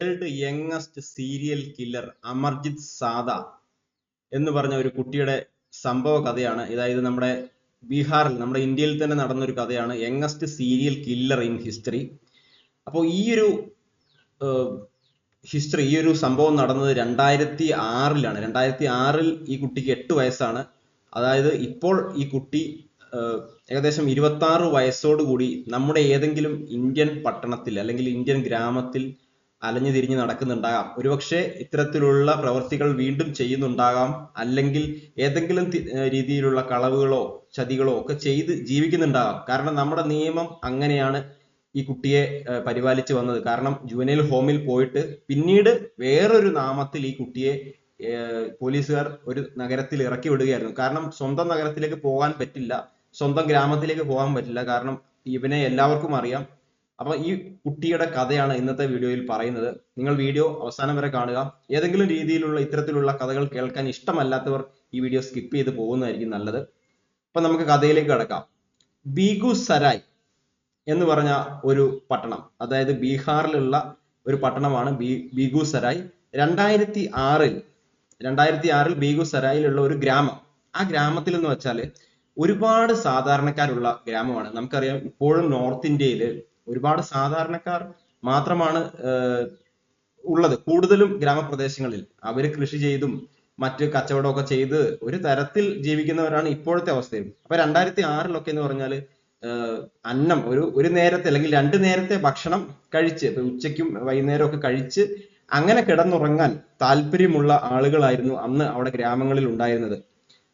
World youngest serial killer Amarjeet Sada എന്ന് പറഞ്ഞ ഒരു കുട്ടിയുടെ സംഭവ കഥയാണ്. അതായത് നമ്മുടെ ബീഹാറിൽ നമ്മുടെ ഇന്ത്യയിൽ തന്നെ നടന്നൊരു കഥയാണ് youngest serial killer in history. അപ്പോൾ ഈ ഒരു ഹിസ്റ്ററി ഈ ഒരു സംഭവം നടന്നത് രണ്ടായിരത്തി ആറിലാണ് രണ്ടായിരത്തി ആറിൽ ഈ കുട്ടിക്ക് എട്ട് വയസ്സാണ്. അതായത് ഇപ്പോൾ ഈ കുട്ടി ഏകദേശം ഇരുപത്തി ആറ് വയസ്സോടുകൂടി നമ്മുടെ ഏതെങ്കിലും ഇന്ത്യൻ പട്ടണത്തിൽ അല്ലെങ്കിൽ ഇന്ത്യൻ ഗ്രാമത്തിൽ അലഞ്ഞു തിരിഞ്ഞ് നടക്കുന്നുണ്ടാകാം. ഒരുപക്ഷെ ഇത്തരത്തിലുള്ള പ്രവൃത്തികൾ വീണ്ടും ചെയ്യുന്നുണ്ടാകാം. അല്ലെങ്കിൽ ഏതെങ്കിലും രീതിയിലുള്ള കളവുകളോ ചതികളോ ഒക്കെ ചെയ്ത് ജീവിക്കുന്നുണ്ടാകാം. കാരണം നമ്മുടെ നിയമം അങ്ങനെയാണ് ഈ കുട്ടിയെ പരിപാലിച്ചു വന്നത്. കാരണം ജുവനൈൽ ഹോമിൽ പോയിട്ട് പിന്നീട് വേറൊരു നാമത്തിൽ ഈ കുട്ടിയെ പോലീസുകാർ ഒരു നഗരത്തിൽ ഇറക്കി വിടുകയായിരുന്നു. കാരണം സ്വന്തം നഗരത്തിലേക്ക് പോകാൻ പറ്റില്ല. സ്വന്തം ഗ്രാമത്തിലേക്ക് പോകാൻ പറ്റില്ല. കാരണം ഇവനെ എല്ലാവർക്കും അറിയാം. അപ്പൊ ഈ കുട്ടിയുടെ കഥയാണ് ഇന്നത്തെ വീഡിയോയിൽ പറയുന്നത്. നിങ്ങൾ വീഡിയോ അവസാനം വരെ കാണുക. ഏതെങ്കിലും രീതിയിലുള്ള ഇത്തരത്തിലുള്ള കഥകൾ കേൾക്കാൻ ഇഷ്ടമല്ലാത്തവർ ഈ വീഡിയോ സ്കിപ്പ് ചെയ്ത് പോകുന്നതായിരിക്കും നല്ലത്. അപ്പൊ നമുക്ക് കഥയിലേക്ക് കടക്കാം. ബീഗു സരായ് എന്ന് പറഞ്ഞ ഒരു പട്ടണം അതായത് ബീഹാറിലുള്ള ഒരു പട്ടണമാണ് ബീ ബീഗു സരായ്. രണ്ടായിരത്തി ആറിൽ രണ്ടായിരത്തി ആറിൽ ബീഗു സരായിലുള്ള ഒരു ഗ്രാമം. ആ ഗ്രാമത്തിൽ എന്ന് വെച്ചാൽ ഒരുപാട് സാധാരണക്കാരുള്ള ഗ്രാമമാണ്. നമുക്കറിയാം ഇപ്പോഴും നോർത്ത് ഇന്ത്യയിൽ ഒരുപാട് സാധാരണക്കാർ മാത്രമാണ് ഉള്ളത്. കൂടുതലും ഗ്രാമപ്രദേശങ്ങളിൽ അവർ കൃഷി ചെയ്തും മറ്റ് കച്ചവടമൊക്കെ ചെയ്ത് ഒരു തരത്തിൽ ജീവിക്കുന്നവരാണ് ഇപ്പോഴത്തെ അവസ്ഥയിൽ അപ്പൊ രണ്ടായിരത്തി ആറിലൊക്കെ എന്ന് പറഞ്ഞാൽ അന്നം ഒരു ഒരു നേരത്തെ അല്ലെങ്കിൽ രണ്ട് നേരത്തെ ഭക്ഷണം കഴിച്ച് ഇപ്പൊ ഉച്ചയ്ക്കും വൈകുന്നേരം ഒക്കെ കഴിച്ച് അങ്ങനെ കിടന്നുറങ്ങാൻ താല്പര്യമുള്ള ആളുകളായിരുന്നു അന്ന് അവിടെ ഗ്രാമങ്ങളിൽ ഉണ്ടായിരുന്നത്.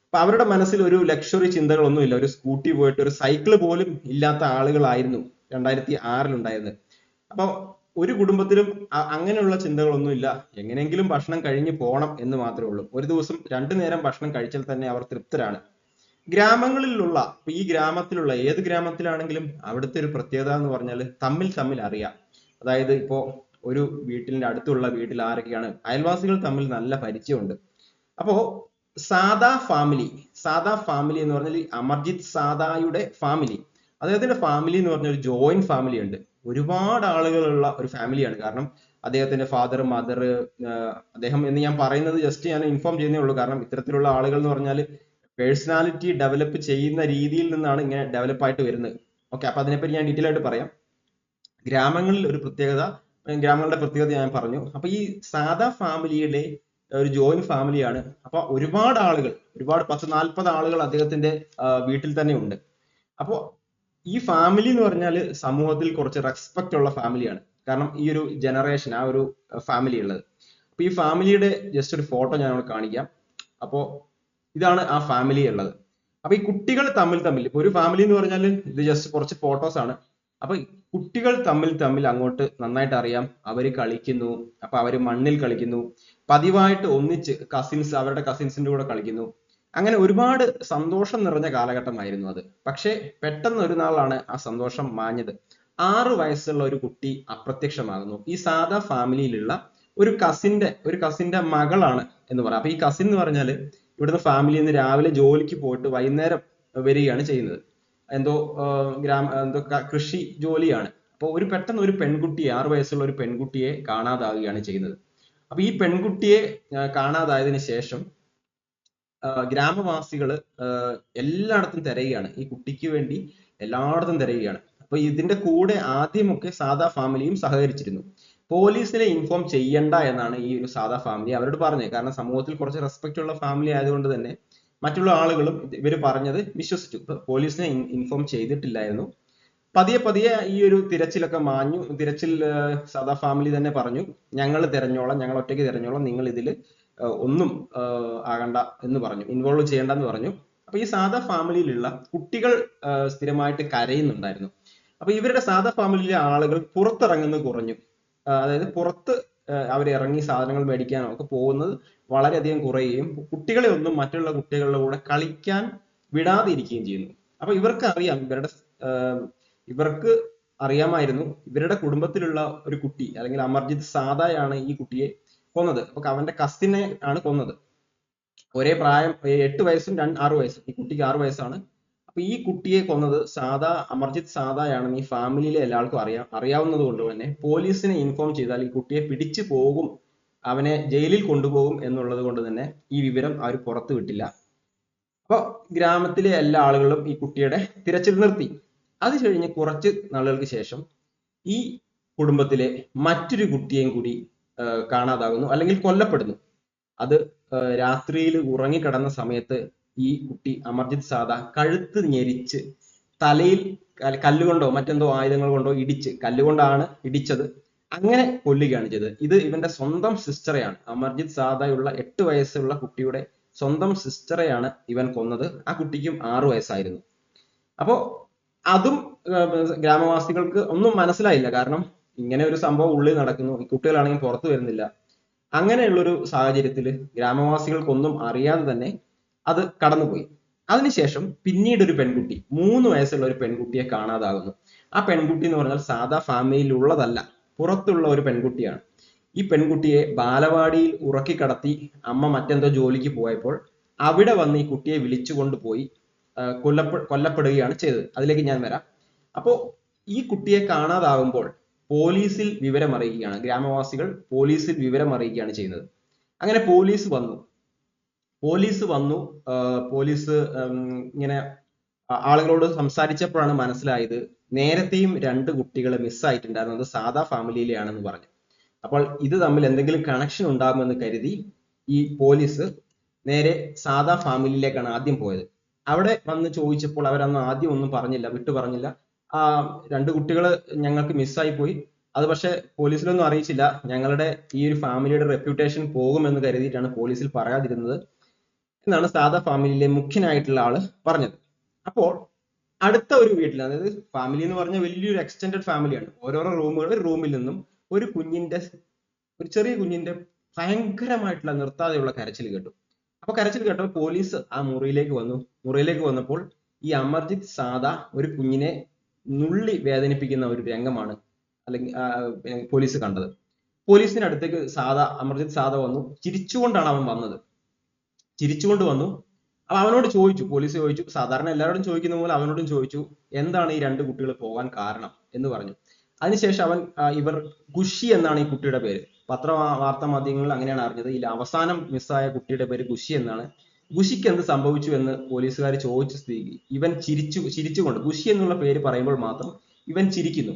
അപ്പൊ അവരുടെ മനസ്സിൽ ഒരു ലക്ഷറി ചിന്തകളൊന്നുമില്ല. ഒരു സ്കൂട്ടി പോയിട്ട് ഒരു സൈക്കിൾ പോലും ഇല്ലാത്ത ആളുകളായിരുന്നു രണ്ടായിരത്തി ആറിലുണ്ടായത് അപ്പോൾ അപ്പൊ ഒരു കുടുംബത്തിലും അങ്ങനെയുള്ള ചിന്തകളൊന്നുമില്ല. എങ്ങനെയെങ്കിലും ഭക്ഷണം കഴിഞ്ഞ് പോകണം എന്ന് മാത്രമേ ഉള്ളൂ. ഒരു ദിവസം രണ്ടു നേരം ഭക്ഷണം കഴിച്ചാൽ തന്നെ അവർ തൃപ്തരാണ്. ഗ്രാമങ്ങളിലുള്ള ഈ ഗ്രാമത്തിലുള്ള ഏത് ഗ്രാമത്തിലാണെങ്കിലും അവിടുത്തെ ഒരു പ്രത്യേകത എന്ന് പറഞ്ഞാൽ തമ്മിൽ തമ്മിൽ അറിയാം. അതായത് ഇപ്പോ ഒരു വീട്ടിന്റെ അടുത്തുള്ള വീട്ടിൽ ആരൊക്കെയാണ് അയൽവാസികൾ തമ്മിൽ നല്ല പരിചയമുണ്ട്. അപ്പോ സാദാ ഫാമിലി സാദാ ഫാമിലി എന്ന് പറഞ്ഞാൽ അമർജിത് സാദായുടെ ഫാമിലി. അദ്ദേഹത്തിന്റെ ഫാമിലി എന്ന് പറഞ്ഞ ഒരു ജോയിന്റ് ഫാമിലി ഉണ്ട്. ഒരുപാട് ആളുകളുള്ള ഒരു ഫാമിലിയാണ് കാരണം അദ്ദേഹത്തിന്റെ ഫാദർ മദർ അദ്ദേഹം എന്ന് ഞാൻ പറയുന്നത് ജസ്റ്റ് ഞാൻ ഇൻഫോം ചെയ്യുന്നേ ഉള്ളൂ. കാരണം ഇത്തരത്തിലുള്ള ആളുകൾ എന്ന് പറഞ്ഞാൽ പേഴ്സണാലിറ്റി ഡെവലപ്പ് ചെയ്യുന്ന രീതിയിൽ നിന്നാണ് ഇങ്ങനെ ഡെവലപ്പ് ആയിട്ട് വരുന്നത്. ഓക്കെ അപ്പൊ അതിനെപ്പറ്റി ഞാൻ ഡീറ്റെയിൽ ആയിട്ട് പറയാം. ഗ്രാമങ്ങളിൽ ഒരു പ്രത്യേകത ഗ്രാമങ്ങളുടെ പ്രത്യേകത ഞാൻ പറഞ്ഞു. അപ്പൊ ഈ സാധാ ഫാമിലിയുടെ ഒരു ജോയിന്റ് ഫാമിലിയാണ് അപ്പൊ ഒരുപാട് ആളുകൾ ഒരുപാട് പത്ത് നാൽപ്പത് ആളുകൾ അദ്ദേഹത്തിന്റെ വീട്ടിൽ തന്നെ ഉണ്ട്. അപ്പോ ഈ ഫാമിലി എന്ന് പറഞ്ഞാൽ സമൂഹത്തിൽ കുറച്ച് റെസ്പെക്റ്റ് ഉള്ള ഫാമിലിയാണ് കാരണം ഈ ഒരു ജനറേഷൻ ആ ഒരു ഫാമിലി ഉള്ളത്. അപ്പൊ ഈ ഫാമിലിയുടെ ജസ്റ്റ് ഒരു ഫോട്ടോ ഞാൻ അവിടെ കാണിക്കാം. അപ്പോ ഇതാണ് ആ ഫാമിലി ഉള്ളത്. അപ്പൊ ഈ കുട്ടികൾ തമ്മിൽ തമ്മിൽ ഇപ്പൊ ഒരു ഫാമിലി എന്ന് പറഞ്ഞാൽ ഇത് ജസ്റ്റ് കുറച്ച് ഫോട്ടോസ് ആണ്. അപ്പൊ കുട്ടികൾ തമ്മിൽ തമ്മിൽ അങ്ങോട്ട് നന്നായിട്ട് അറിയാം. അവർ കളിക്കുന്നു. അപ്പൊ അവർ മണ്ണിൽ കളിക്കുന്നു. പതിവായിട്ട് ഒന്നിച്ച് കസിൻസ് അവരുടെ കസിൻസിന്റെ കൂടെ കളിക്കുന്നു. അങ്ങനെ ഒരുപാട് സന്തോഷം നിറഞ്ഞ കാലഘട്ടമായിരുന്നു അത്. പക്ഷേ പെട്ടെന്ന് ഒരു നാളാണ് ആ സന്തോഷം മാഞ്ഞത്. ആറ് വയസ്സുള്ള ഒരു കുട്ടി അപ്രത്യക്ഷമാകുന്നു. ഈ സാധാ ഫാമിലിയിലുള്ള ഒരു കസിന്റെ ഒരു കസിന്റെ മകളാണ് എന്ന് പറയാം. അപ്പൊ ഈ കസിൻ എന്ന് പറഞ്ഞാൽ ഇവിടുന്ന് ഫാമിലിയിൽ നിന്ന് രാവിലെ ജോലിക്ക് പോയിട്ട് വൈകുന്നേരം വരികയാണ് ചെയ്യുന്നത്. എന്തോ ഗ്രാമ എന്തോ കൃഷി ജോലിയാണ്. അപ്പോൾ ഒരു പെട്ടെന്ന് ഒരു പെൺകുട്ടിയെ ആറു വയസ്സുള്ള ഒരു പെൺകുട്ടിയെ കാണാതാവുകയാണ് ചെയ്യുന്നത്. അപ്പൊ ഈ പെൺകുട്ടിയെ കാണാതായതിനു ശേഷം ആഹ് ഗ്രാമവാസികൾ എല്ലായിടത്തും തിരയുകയാണ്. ഈ കുട്ടിക്ക് വേണ്ടി എല്ലായിടത്തും തിരയുകയാണ്. അപ്പൊ ഇതിന്റെ കൂടെ ആദ്യമൊക്കെ സാധാ ഫാമിലിയും സഹകരിച്ചിരുന്നു. പോലീസിനെ ഇൻഫോം ചെയ്യണ്ട എന്നാണ് ഈ ഒരു സാധാ ഫാമിലി അവരോട് പറഞ്ഞത്. കാരണം സമൂഹത്തിൽ കുറച്ച് റെസ്പെക്ട് ഉള്ള ഫാമിലി ആയതുകൊണ്ട് തന്നെ മറ്റുള്ള ആളുകളും ഇവർ പറഞ്ഞത് വിശ്വസിച്ചു. പോലീസിനെ ഇൻഫോം ചെയ്തിട്ടില്ലായിരുന്നു. പതിയെ പതിയെ ഈ ഒരു തിരച്ചിലൊക്കെ മാഞ്ഞു. തിരച്ചിൽ സാധാ ഫാമിലി തന്നെ പറഞ്ഞു. ഞങ്ങൾ തിരഞ്ഞോളാം ഞങ്ങൾ ഒറ്റയ്ക്ക് തിരഞ്ഞോളാം നിങ്ങൾ ഇതിൽ ഒന്നും ആകണ്ട എന്ന് പറഞ്ഞു ഇൻവോൾവ് ചെയ്യേണ്ടെന്ന് പറഞ്ഞു. അപ്പൊ ഈ സാധാ ഫാമിലിയിലുള്ള കുട്ടികൾ സ്ഥിരമായിട്ട് കരയുന്നുണ്ടായിരുന്നു. അപ്പൊ ഇവരുടെ സാധാ ഫാമിലിയിലെ ആളുകൾ പുറത്തിറങ്ങുന്നത് കുറഞ്ഞു. അതായത് പുറത്ത് അവർ ഇറങ്ങി സാധനങ്ങൾ മേടിക്കാനോ ഒക്കെ പോകുന്നത് വളരെയധികം കുറയുകയും കുട്ടികളെ ഒന്നും മറ്റുള്ള കുട്ടികളുടെ കൂടെ കളിക്കാൻ വിടാതെ ഇരിക്കുകയും ചെയ്യുന്നു. അപ്പൊ ഇവർക്ക് അറിയാം ഇവരുടെ ഇവർക്ക് അറിയാമായിരുന്നു ഇവരുടെ കുടുംബത്തിലുള്ള ഒരു കുട്ടി അല്ലെങ്കിൽ അമർജിത് സാദയാണ് ഈ കുട്ടിയെ കൊന്നത്. അപ്പൊ അവന്റെ കസിനെ ആണ് കൊന്നത്. ഒരേ പ്രായം എട്ട് വയസ്സും രണ്ട് ആറ് വയസ്സും. ഈ കുട്ടിക്ക് ആറ് വയസ്സാണ്. അപ്പൊ ഈ കുട്ടിയെ കൊന്നത് സാദാ അമർജിത് സാദായാണെന്ന് ഈ ഫാമിലിയിലെ എല്ലാവർക്കും അറിയാം അറിയാവുന്നത് കൊണ്ട് തന്നെ പോലീസിനെ ഇൻഫോം ചെയ്താൽ ഈ കുട്ടിയെ പിടിച്ചു പോകും അവനെ ജയിലിൽ കൊണ്ടുപോകും എന്നുള്ളത് കൊണ്ട് തന്നെ ഈ വിവരം അവർ പുറത്തു വിട്ടില്ല. അപ്പോൾ ഗ്രാമത്തിലെ എല്ലാ ആളുകളും ഈ കുട്ടിയുടെ തിരച്ചിൽ നിർത്തി. അത് കഴിഞ്ഞ് കുറച്ച് നാളുകൾക്ക് ശേഷം ഈ കുടുംബത്തിലെ മറ്റൊരു കുട്ടിയെയും കൂടി കാണാതാകുന്നു അല്ലെങ്കിൽ കൊല്ലപ്പെടുന്നു. അത് രാത്രിയിൽ ഉറങ്ങിക്കിടന്ന സമയത്ത് ഈ കുട്ടി അമർജിത് സാദ കഴുത്ത് ഞെരിച്ച് തലയിൽ കല്ലുകൊണ്ടോ മറ്റെന്തോ ആയുധങ്ങൾ കൊണ്ടോ ഇടിച്ച് കല്ലുകൊണ്ടാണ് ഇടിച്ചത്. അങ്ങനെ കൊല്ലുകയാണ് ചെയ്തത്. ഇത് ഇവന്റെ സ്വന്തം സിസ്റ്ററെയാണ്. അമർജിത് സാദയുള്ള എട്ട് വയസ്സുള്ള കുട്ടിയുടെ സ്വന്തം സിസ്റ്ററെയാണ് ഇവൻ കൊന്നത്. ആ കുട്ടിക്കും ആറു വയസ്സായിരുന്നു. അപ്പോ അതും ഗ്രാമവാസികൾക്ക് ഒന്നും മനസ്സിലായില്ല. കാരണം ഇങ്ങനെ ഒരു സംഭവം ഉള്ളിൽ നടക്കുന്നു. കുട്ടികളാണെങ്കിൽ പുറത്തു വരുന്നില്ല. അങ്ങനെയുള്ളൊരു സാഹചര്യത്തിൽ ഗ്രാമവാസികൾക്കൊന്നും അറിയാതെ തന്നെ അത് കടന്നുപോയി. അതിനുശേഷം പിന്നീട് ഒരു പെൺകുട്ടി മൂന്ന് വയസ്സുള്ള ഒരു പെൺകുട്ടിയെ കാണാതാകുന്നു. ആ പെൺകുട്ടി എന്ന് പറഞ്ഞാൽ സാധാ ഫാമിലിയിൽ ഉള്ളതല്ല പുറത്തുള്ള ഒരു പെൺകുട്ടിയാണ്. ഈ പെൺകുട്ടിയെ ബാലവാടിയിൽ ഉറക്കി കടത്തി അമ്മ മറ്റെന്തോ ജോലിക്ക് പോയപ്പോൾ അവിടെ വന്ന് ഈ കുട്ടിയെ വിളിച്ചു കൊണ്ടുപോയി കൊല്ലപ്പെ കൊല്ലപ്പെടുകയാണ് ചെയ്തത്. അതിലേക്ക് ഞാൻ വരാം. അപ്പോ ഈ കുട്ടിയെ കാണാതാകുമ്പോൾ പോലീസിൽ വിവരം അറിയിക്കുകയാണ് ഗ്രാമവാസികൾ പോലീസിൽ വിവരം അറിയിക്കുകയാണ് ചെയ്യുന്നത്. അങ്ങനെ പോലീസ് വന്നു. പോലീസ് വന്നു. പോലീസ് ഇങ്ങനെ ആളുകളോട് സംസാരിച്ചപ്പോഴാണ് മനസ്സിലായത് നേരത്തെയും രണ്ട് കുട്ടികൾ മിസ്സായിട്ടുണ്ടായിരുന്നത് സാധാ ഫാമിലിയിലെയാണെന്ന് പറഞ്ഞു. അപ്പോൾ ഇത് തമ്മിൽ എന്തെങ്കിലും കണക്ഷൻ ഉണ്ടാകുമെന്ന് കരുതി ഈ പോലീസ് നേരെ സാധാ ഫാമിലിയിലേക്കാണ് ആദ്യം പോയത്. അവിടെ വന്ന് ചോദിച്ചപ്പോൾ അവരന്ന് ആദ്യം ഒന്നും പറഞ്ഞില്ല വിട്ടു പറഞ്ഞില്ല ആ രണ്ട് കുട്ടികൾ ഞങ്ങൾക്ക് മിസ്സായി പോയി. അത് പക്ഷെ പോലീസിലൊന്നും അറിയിച്ചില്ല. ഞങ്ങളുടെ ഈ ഒരു ഫാമിലിയുടെ റെപ്യൂട്ടേഷൻ പോകുമെന്ന് കരുതിയിട്ടാണ് പോലീസിൽ പറയാതിരുന്നത് എന്നാണ് സാധാ ഫാമിലിയിലെ മുഖ്യനായിട്ടുള്ള ആൾ പറഞ്ഞത്. അപ്പോൾ അടുത്ത ഒരു വീട്ടിൽ അതായത് ഫാമിലി എന്ന് പറഞ്ഞ വലിയൊരു എക്സ്റ്റെൻഡഡ് ഫാമിലിയാണ് ഓരോരോ റൂമുകൾ റൂമിൽ നിന്നും ഒരു കുഞ്ഞിന്റെ ഒരു ചെറിയ കുഞ്ഞിന്റെ ഭയങ്കരമായിട്ടുള്ള നിർത്താതെയുള്ള കരച്ചിൽ കേട്ടു. അപ്പൊ കരച്ചിൽ കേട്ടപ്പോൾ പോലീസ് ആ മുറിയിലേക്ക് വന്നു. മുറിയിലേക്ക് വന്നപ്പോൾ ഈ അമർജിത് സാദ ഒരു കുഞ്ഞിനെ നുള്ളി വേദനിപ്പിക്കുന്ന ഒരു രംഗമാണ് അല്ലെങ്കിൽ പോലീസ് കണ്ടത്. പോലീസിന്റെ അടുത്തേക്ക് സാധാ അമർജിത് സാധാ വന്നു. ചിരിച്ചുകൊണ്ടാണ് അവൻ വന്നത്. ചിരിച്ചുകൊണ്ട് വന്നു. അപ്പൊ അവനോട് ചോദിച്ചു. പോലീസ് ചോദിച്ചു. സാധാരണ എല്ലാവരോടും ചോദിക്കുന്ന പോലെ അവനോടും ചോദിച്ചു. എന്താണ് ഈ രണ്ട് കുട്ടികൾ പോകാൻ കാരണം എന്ന് പറഞ്ഞു. അതിനുശേഷം അവൻ ഇവർ ഖുഷി എന്നാണ് ഈ കുട്ടിയുടെ പേര്. പത്ര വാർത്താ മാധ്യമങ്ങളിൽ അങ്ങനെയാണ് അറിഞ്ഞത്. ഇതിൽ അവസാനം മിസ്സായ കുട്ടിയുടെ പേര് ഖുഷി എന്നാണ്. ഖുഷിക്ക് എന്ത് സംഭവിച്ചു എന്ന് പോലീസുകാർ ചോദിച്ച സ്ഥിതിക്ക് ഇവൻ ചിരിച്ചു ചിരിച്ചുകൊണ്ട് ഗുഷി എന്നുള്ള പേര് പറയുമ്പോൾ മാത്രം ഇവൻ ചിരിക്കുന്നു.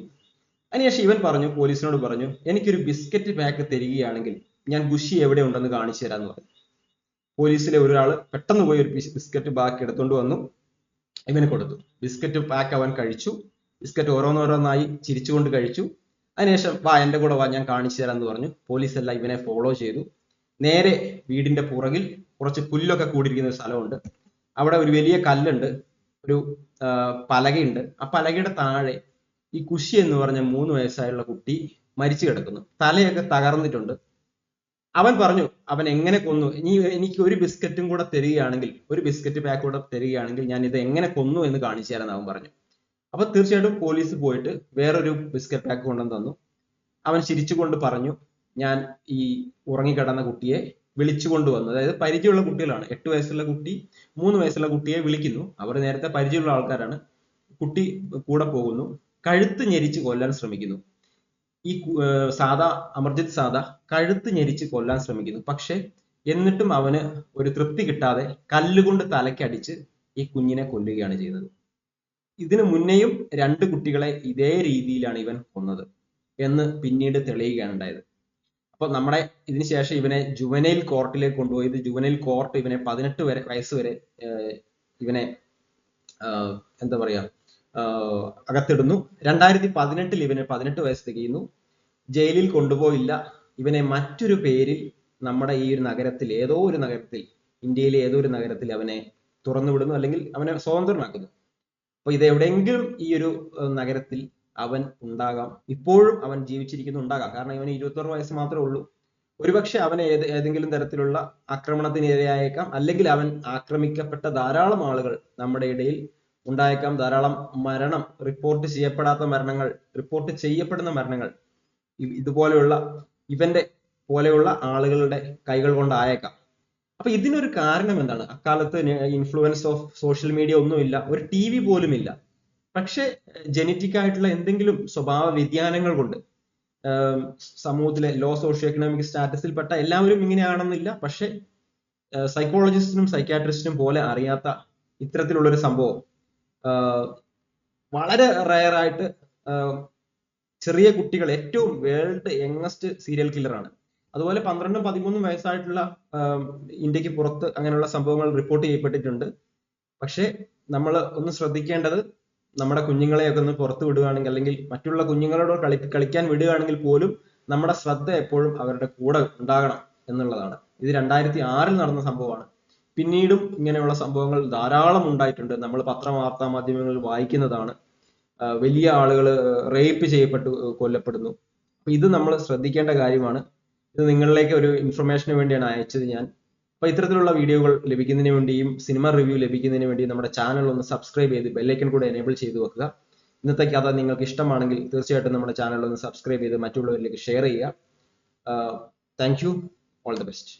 അതിനുശേഷം ഇവൻ പറഞ്ഞു പോലീസിനോട് പറഞ്ഞു എനിക്കൊരു ബിസ്ക്കറ്റ് പാക്ക് തരികയാണെങ്കിൽ ഞാൻ ഗുഷി എവിടെ ഉണ്ടെന്ന് കാണിച്ചു തരാമെന്ന് പറഞ്ഞു. പോലീസിലെ ഒരാൾ പെട്ടെന്ന് പോയി ഒരു ബിസ്ക്കറ്റ് ബാക്ക് എടുത്തുകൊണ്ട് വന്നു. ഇവന് കൊടുത്തു. ബിസ്ക്കറ്റ് പാക്ക് അവൻ കഴിച്ചു. ബിസ്ക്കറ്റ് ഓരോന്നോരോന്നായി ചിരിച്ചുകൊണ്ട് കഴിച്ചു. അതിനുശേഷം വാ എന്റെ കൂടെ വാ ഞാൻ കാണിച്ചു തരാന്ന് പറഞ്ഞു. പോലീസ് എല്ലാം ഇവനെ ഫോളോ ചെയ്തു. നേരെ വീടിന്റെ പുറകിൽ കുറച്ച് പുല്ലൊക്കെ കൂടിയിരിക്കുന്ന ഒരു സ്ഥലമുണ്ട്. അവിടെ ഒരു വലിയ കല്ലുണ്ട് ഒരു പലകയുണ്ട്. ആ പലകയുടെ താഴെ ഈ കുശി എന്ന് പറഞ്ഞ മൂന്ന് വയസ്സായുള്ള കുട്ടി മരിച്ചു കിടക്കുന്നു. തലയൊക്കെ തകർന്നിട്ടുണ്ട്. അവൻ പറഞ്ഞു അവൻ എങ്ങനെ കൊന്നു? ഇനി എനിക്ക് ഒരു ബിസ്ക്കറ്റും കൂടെ തരികയാണെങ്കിൽ ഒരു ബിസ്ക്കറ്റ് പാക്ക് കൂടെ തരികയാണെങ്കിൽ ഞാൻ ഇത് എങ്ങനെ കൊന്നു എന്ന് കാണിച്ചു തരാൻ അവൻ പറഞ്ഞു. അപ്പൊ തീർച്ചയായിട്ടും പോലീസ് പോയിട്ട് വേറൊരു ബിസ്ക്കറ്റ് പാക്ക് കൊണ്ടുവന്ന് തന്നു. അവൻ ചിരിച്ചുകൊണ്ട് പറഞ്ഞു ഞാൻ ഈ ഉറങ്ങിക്കിടന്ന കുട്ടിയെ വിളിച്ചു കൊണ്ടുവന്നു. അതായത് പരിചയമുള്ള കുട്ടികളാണ്. എട്ട് വയസ്സുള്ള കുട്ടി മൂന്ന് വയസ്സുള്ള കുട്ടിയെ വിളിക്കുന്നു. അവർ നേരത്തെ പരിചയമുള്ള ആൾക്കാരാണ്. കുട്ടി കൂടെ പോകുന്നു. കഴുത്ത് ഞെരിച്ച് കൊല്ലാൻ ശ്രമിക്കുന്നു. ഈ സാദാ അമർജിത് സാദ കഴുത്ത് ഞെരിച്ച് കൊല്ലാൻ ശ്രമിക്കുന്നു. പക്ഷെ എന്നിട്ടും അവന് ഒരു തൃപ്തി കിട്ടാതെ കല്ലുകൊണ്ട് തലക്കടിച്ച് ഈ കുഞ്ഞിനെ കൊല്ലുകയാണ് ചെയ്തത്. ഇതിനു മുന്നേയും രണ്ട് കുട്ടികളെ ഇതേ രീതിയിലാണ് ഇവൻ കൊന്നത് എന്ന് പിന്നീട് തെളിയുകയാണ് ഉണ്ടായത്. അപ്പൊ നമ്മുടെ ഇതിന് ശേഷം ഇവനെ ജുവനൈൽ കോർട്ടിലേക്ക് കൊണ്ടുപോയി. ജുവനൈൽ കോർട്ട് ഇവനെ പതിനെട്ട് വരെ വയസ്സ് വരെ ഇവനെ എന്താ പറയാ അകത്തിടുന്നു. രണ്ടായിരത്തി പതിനെട്ടിൽ ഇവന് പതിനെട്ട് വയസ്സ് തികയുന്നു. ജയിലിൽ കൊണ്ടുപോയില്ല. ഇവനെ മറ്റൊരു പേരിൽ നമ്മുടെ ഈ ഒരു നഗരത്തിൽ ഏതോ ഒരു നഗരത്തിൽ ഇന്ത്യയിലെ ഏതോ ഒരു നഗരത്തിൽ അവനെ തുറന്നുവിടുന്നു അല്ലെങ്കിൽ അവനെ സ്വതന്ത്രനാക്കുന്നു. അപ്പൊ ഇത് എവിടെയെങ്കിലും ഈ ഒരു നഗരത്തിൽ അവൻ ഉണ്ടാകാം. ഇപ്പോഴും അവൻ ജീവിച്ചിരിക്കുന്നു ഉണ്ടാകാം. കാരണം ഇവന് ഇരുപത്താറ് വയസ്സ് മാത്രമേ ഉള്ളൂ. ഒരുപക്ഷെ അവൻ ഏത് ഏതെങ്കിലും തരത്തിലുള്ള ആക്രമണത്തിന് ഇരയായേക്കാം അല്ലെങ്കിൽ അവൻ ആക്രമിക്കപ്പെട്ട ധാരാളം ആളുകൾ നമ്മുടെ ഇടയിൽ ഉണ്ടായേക്കാം. ധാരാളം മരണം റിപ്പോർട്ട് ചെയ്യപ്പെടാത്ത മരണങ്ങൾ റിപ്പോർട്ട് ചെയ്യപ്പെടുന്ന മരണങ്ങൾ ഇതുപോലെയുള്ള ഇവന്റെ പോലെയുള്ള ആളുകളുടെ കൈകൾ കൊണ്ടായേക്കാം. അപ്പൊ ഇതിനൊരു കാരണം എന്താണ്? അക്കാലത്ത് ഇൻഫ്ലുവൻസ് ഓഫ് സോഷ്യൽ മീഡിയ ഒന്നുമില്ല. ഒരു ടി വി പോലും ഇല്ല പക്ഷെ ജനറ്റിക് ആയിട്ടുള്ള എന്തെങ്കിലും സ്വഭാവ വ്യതിയാനങ്ങൾ കൊണ്ട് സമൂഹത്തിലെ ലോ സോഷ്യോ എക്കണോമിക് സ്റ്റാറ്റസിൽപ്പെട്ട എല്ലാവരും ഇങ്ങനെയാണെന്നില്ല. പക്ഷെ സൈക്കോളജിസ്റ്റിനും സൈക്കാട്രിസ്റ്റിനും പോലെ അറിയാത്ത ഇത്തരത്തിലുള്ള ഒരു സംഭവം വളരെ റയറായിട്ട് ചെറിയ കുട്ടികൾ ഏറ്റവും വേൾഡ് യങ്ങസ്റ്റ് സീരിയൽ കില്ലറാണ്. അതുപോലെ പന്ത്രണ്ടും പതിമൂന്നും വയസ്സായിട്ടുള്ള ഇന്ത്യയ്ക്ക് പുറത്ത് അങ്ങനെയുള്ള സംഭവങ്ങൾ റിപ്പോർട്ട് ചെയ്യപ്പെട്ടിട്ടുണ്ട്. പക്ഷേ നമ്മൾ ഒന്ന് ശ്രദ്ധിക്കേണ്ടത് നമ്മുടെ കുഞ്ഞുങ്ങളെയൊക്കെ ഒന്ന് പുറത്ത് വിടുകയാണെങ്കിൽ അല്ലെങ്കിൽ മറ്റുള്ള കുഞ്ഞുങ്ങളോട് കളി കളിക്കാൻ വിടുകയാണെങ്കിൽ പോലും നമ്മുടെ ശ്രദ്ധ എപ്പോഴും അവരുടെ കൂടെ ഉണ്ടാകണം എന്നുള്ളതാണ്. ഇത് രണ്ടായിരത്തി ആറിൽ നടന്ന സംഭവമാണ്. പിന്നീടും ഇങ്ങനെയുള്ള സംഭവങ്ങൾ ധാരാളം ഉണ്ടായിട്ടുണ്ട്. നമ്മൾ പത്ര വാർത്താ മാധ്യമങ്ങളിൽ വായിക്കുന്നതാണ് വലിയ ആളുകൾ റേപ്പ് ചെയ്യപ്പെട്ടു കൊല്ലപ്പെടുന്നു. ഇത് നമ്മൾ ശ്രദ്ധിക്കേണ്ട കാര്യമാണ്. ഇത് നിങ്ങളിലേക്ക് ഒരു ഇൻഫർമേഷന് വേണ്ടിയാണ് അയച്ചത് ഞാൻ. അപ്പൊ ഇത്തരത്തിലുള്ള വീഡിയോകൾ ലഭിക്കുന്നതിന് വേണ്ടിയും സിനിമ റിവ്യൂ ലഭിക്കുന്നതിന് വേണ്ടിയും നമ്മുടെ ചാനൽ ഒന്ന് സബ്സ്ക്രൈബ് ചെയ്ത് ബെല്ലൈക്കൻ കൂടെ എനേബിൾ ചെയ്ത് വെക്കുക. ഇന്നത്തെ കഥ നിങ്ങൾക്ക് ഇഷ്ടമാണെങ്കിൽ തീർച്ചയായിട്ടും നമ്മുടെ ചാനൽ ഒന്ന് സബ്സ്ക്രൈബ് ചെയ്ത് മറ്റുള്ളവരിലേക്ക് ഷെയർ ചെയ്യുക. Thank you all the best